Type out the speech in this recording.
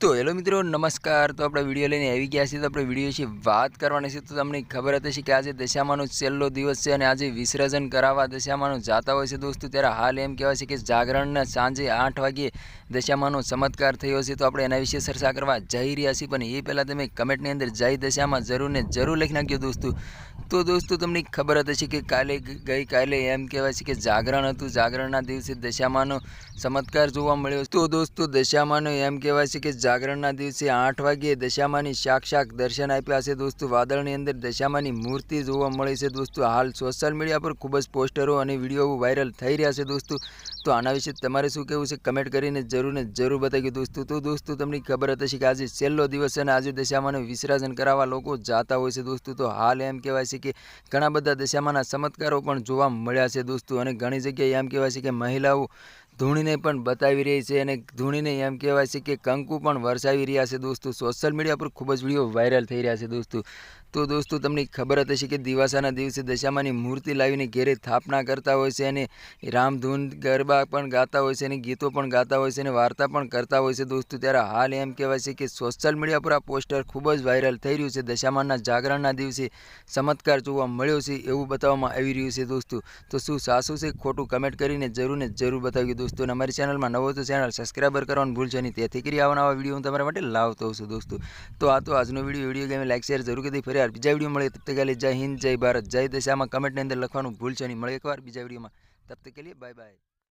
તો હેલો મિત્રો, નમસ્કાર. તો આપણે વીડિયો લઈને આવી ગયા છીએ. તો આપણે વીડિયો વિશે વાત કરવાની છે. તો તમને ખબર હતી કે આજે દશામાનો છેલ્લો દિવસ છે અને આજે વિસર્જન કરાવવા દશામાનો જાતા હોય છે દોસ્તો. ત્યારે હાલ એમ કહેવાય છે કે જાગરણના સાંજે આઠ વાગ્યે દશામાનો ચમત્કાર થયો છે. તો આપણે એના વિશે ચર્ચા કરવા જઈ રહ્યા છીએ. પણ એ પહેલાં તમે કમેન્ટની અંદર જય દશામાં જરૂર ને જરૂર લખી નાખ્યો દોસ્તો. તો દોસ્તો, તમને ખબર હતી કે કાલે ગઈકાલે એમ કહેવાય છે કે જાગરણ હતું. જાગરણના દિવસે દશામાનો ચમત્કાર જોવા મળ્યો. તો દોસ્તો, દશામાનો એમ કહેવાય છે કે જાગરણના દિવસે આઠ વાગ્યે દશામાની સાક્ષાત દર્શન આપ્યા છે દોસ્તો. વાદળની અંદર દશામાની મૂર્તિ જોવા મળે છે દોસ્તો. હાલ સોશિયલ મીડિયા પર ખૂબ જ પોસ્ટરો અને વીડિયો વાયરલ થઈ રહ્યા છે દોસ્તો. તો આના વિશે તમારે શું કહેવું છે કમેન્ટ કરીને જરૂર ને જરૂર બતાવી દોસ્તો. તો દોસ્તો તમને ખબર હતી કે આજે છેલ્લો દિવસ અને આજે દશામાનું વિસર્જન કરાવવા લોકો જાતા હોય છે દોસ્તો. તો હાલ એમ કહેવાય છે કે ઘણા બધા દશામાના ચમત્કારો પણ જોવા મળ્યા છે દોસ્તો. અને ઘણી જગ્યાએ એમ કહેવાય છે કે મહિલાઓ ધૂણીને પણ બતાવી રહી છે અને ધૂણીને એમ કહેવાય છે કે કંકુ પણ વરસાવી રહ્યા છે દોસ્તો. સોશિયલ મીડિયા પર ખૂબ જ વીડિયો વાયરલ થઈ રહ્યા છે દોસ્તો. તો દોસ્તો, તમને ખબર જ હશે કે દિવાસાના દિવસે દશામાની મૂર્તિ લાવીને ઘેરે સ્થાપના કરતા હોય છે અને રામધૂન ગરબા પણ ગાતા હોય છે અને ગીતો પણ ગાતા હોય છે અને વાર્તા પણ કરતા હોય છે દોસ્તો. ત્યારે હાલ એમ કહેવાય છે કે સોશિયલ મીડિયા પર આ પોસ્ટર ખૂબ જ વાયરલ થઈ રહ્યું છે. દશામાના જાગરણના દિવસે ચમત્કાર જોવા મળ્યો છે એવું બતાવવામાં આવી રહ્યું છે દોસ્તો. તો શું સાસુ છે? ખોટું કમેન્ટ કરીને જરૂર ને જરૂર બતાવ્યું દોસ્તો. અને અમારી ચેનલમાં નવો તો ચેનલ સબસ્ક્રાઈબર કરવાનું ભૂલશો નહીં. તેથી કરી આવવાના વીડિયો હું તમારા માટે લાવતો છું દોસ્તો. તો આ તો આજનો વીડિયો વીડિયો ગમે લાઈક શેર જરૂર કરી ફરી યાર, બીજા વીડિયો મળે તબ તક કે જય હિન્દ, જય ભારત, જય દશામાં કમેન્ટની અંદર લખવાનું ભૂલશો નહીં. મળે એકવાર બીજા વિડીયોમાં. તબ તક કે બાય બાય